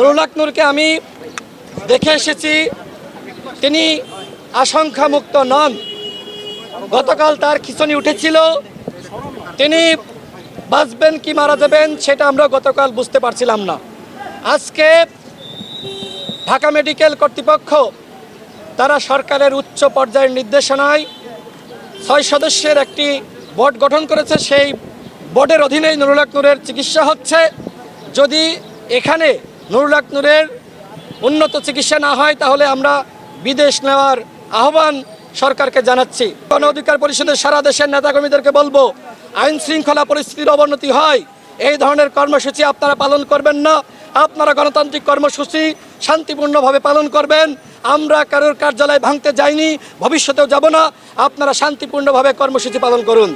নুরুল নূরকে আমি দেখে এসেছি। তিনি আশঙ্কামুক্ত নন। গতকাল তার খিচুনি উঠেছিল। তিনি বাঁচবেন কি মারা যাবেন সেটা আমরা গতকাল বুঝতে পারছিলাম না। আজকে ঢাকা মেডিকেল কর্তৃপক্ষ, তারা সরকারের উচ্চ পর্যায়ের নির্দেশনায় ছয় সদস্যের একটি বোর্ড গঠন করেছে। সেই বোর্ডের অধীনেই নুরুল হক নূরের চিকিৎসা হচ্ছে। যদি এখানে নুরুল হক নূরের উন্নত চিকিৎসা না হয়, তাহলে আমরা বিদেশ নেওয়ার আহ্বান সরকারকে জানাচ্ছি। গণ অধিকার পরিষদের সারা দেশের নেতাকর্মীদেরকে বলব, আইন শৃঙ্খলা পরিস্থিতির অবনতি হয়। এই ধরনের কর্মসূচি আপনারা পালন করবেন না। আপনারা গণতান্ত্রিক কর্মসূচি শান্তিপূর্ণভাবে পালন করবেন। আমরা কারোর কার্যালয় ভাঙতে যাইনি, ভবিষ্যতেও যাব না। আপনারা শান্তিপূর্ণভাবে কর্মসূচি পালন করুন।